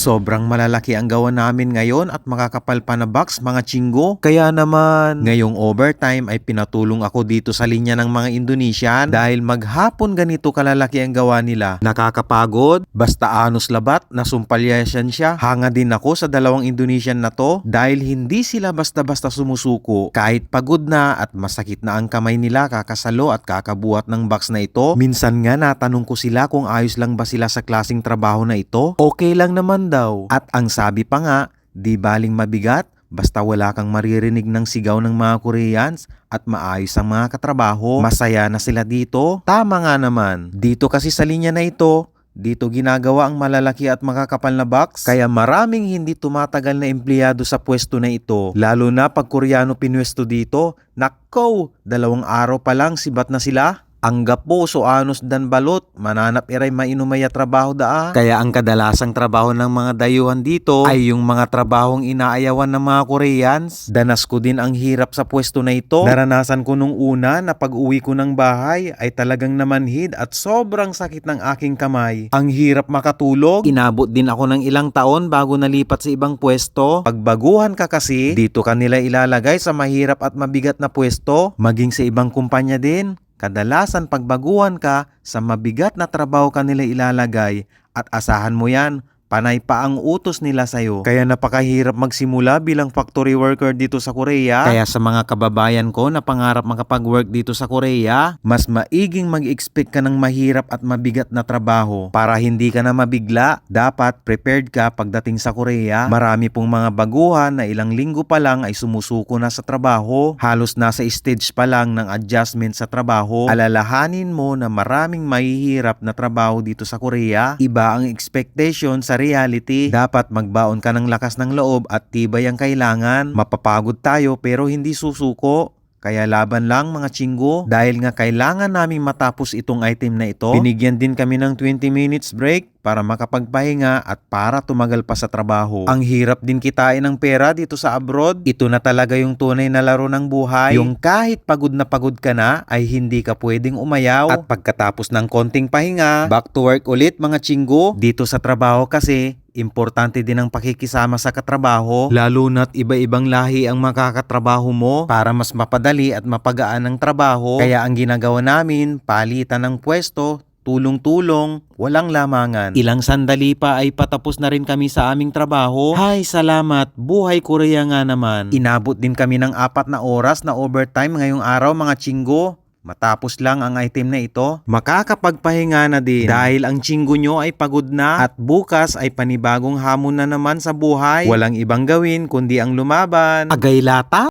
Sobrang malalaki ang gawa namin ngayon at makakapal pa na box mga chinggo. Kaya naman, ngayong overtime ay pinatulong ako dito sa linya ng mga Indonesian dahil maghapon ganito kalalaki ang gawa nila. Nakakapagod, basta anos labat, nasumpalyasan siya. Hanga din ako sa dalawang Indonesian na to dahil hindi sila basta-basta sumusuko. Kahit pagod na at masakit na ang kamay nila kakasalo at kakabuhat ng box na ito. Minsan nga natanong ko sila kung ayos lang ba sila sa klasing trabaho na ito. Okay lang naman daw. At ang sabi pa nga, di baling mabigat, basta wala kang maririnig ng sigaw ng mga Koreans at maayos ang mga katrabaho. Masaya na sila dito. Tama nga naman. Dito kasi sa linya na ito, dito ginagawa ang malalaki at makakapal na box kaya maraming hindi tumatagal na empleyado sa pwesto na ito. Lalo na pag Koreano pinwesto dito, nakko, dalawang araw pa lang sibat na sila. Ang gapo so anos dan balot, mananap iray mainumaya trabaho daa. Kaya ang kadalasang trabaho ng mga dayuhan dito ay yung mga trabahong inaayawan ng mga Koreans. Danas ko din ang hirap sa pwesto na ito. Naranasan ko nung una na pag uwi ko ng bahay ay talagang namanhid at sobrang sakit ng aking kamay. Ang hirap makatulog. Inabot din ako ng ilang taon bago nalipat sa ibang pwesto. Pagbaguhan ka kasi, dito ka nila ilalagay sa mahirap at mabigat na pwesto, maging sa ibang kumpanya din. Kadalasan pagbaguhan ka, sa mabigat na trabaho ka nila ilalagay at asahan mo yan, panay pa ang utos nila sa'yo. Kaya napakahirap magsimula bilang factory worker dito sa Korea. Kaya sa mga kababayan ko na pangarap makapag-work dito sa Korea, mas maiging mag-expect ka ng mahirap at mabigat na trabaho. Para hindi ka na mabigla, dapat prepared ka pagdating sa Korea. Marami pong mga baguhan na ilang linggo pa lang ay sumusuko na sa trabaho. Halos nasa stage pa lang ng adjustment sa trabaho. Alalahanin mo na maraming mahihirap na trabaho dito sa Korea. Iba ang expectation sa reality. Dapat magbaon ka ng lakas ng loob at tibay ang kailangan. Mapapagod tayo pero hindi susuko. Kaya laban lang mga chinggo dahil nga kailangan naming matapos itong item na ito. Binigyan din kami ng 20 minutes break para makapagpahinga at para tumagal pa sa trabaho. Ang hirap din kitain ng pera dito sa abroad. Ito na talaga yung tunay na laro ng buhay. Yung kahit pagod na pagod ka na ay hindi ka pwedeng umayaw. At pagkatapos ng konting pahinga, back to work ulit mga chinggo. Dito sa trabaho kasi Importante din ang pakikisama sa katrabaho, lalo na't iba-ibang lahi ang makakatrabaho mo para mas mapadali at mapagaan ang trabaho. Kaya ang ginagawa namin, palitan ng pwesto, tulong-tulong, walang lamangan. Ilang sandali pa ay patapos na rin kami sa aming trabaho. Hay, salamat. Buhay Korea nga naman. Inabot din kami ng apat na oras na overtime ngayong araw mga chinggo. Matapos lang ang item na ito, makakapagpahinga na din dahil ang chinggo nyo ay pagod na at bukas ay panibagong hamon na naman sa buhay. Walang ibang gawin kundi ang lumaban. Agay lata?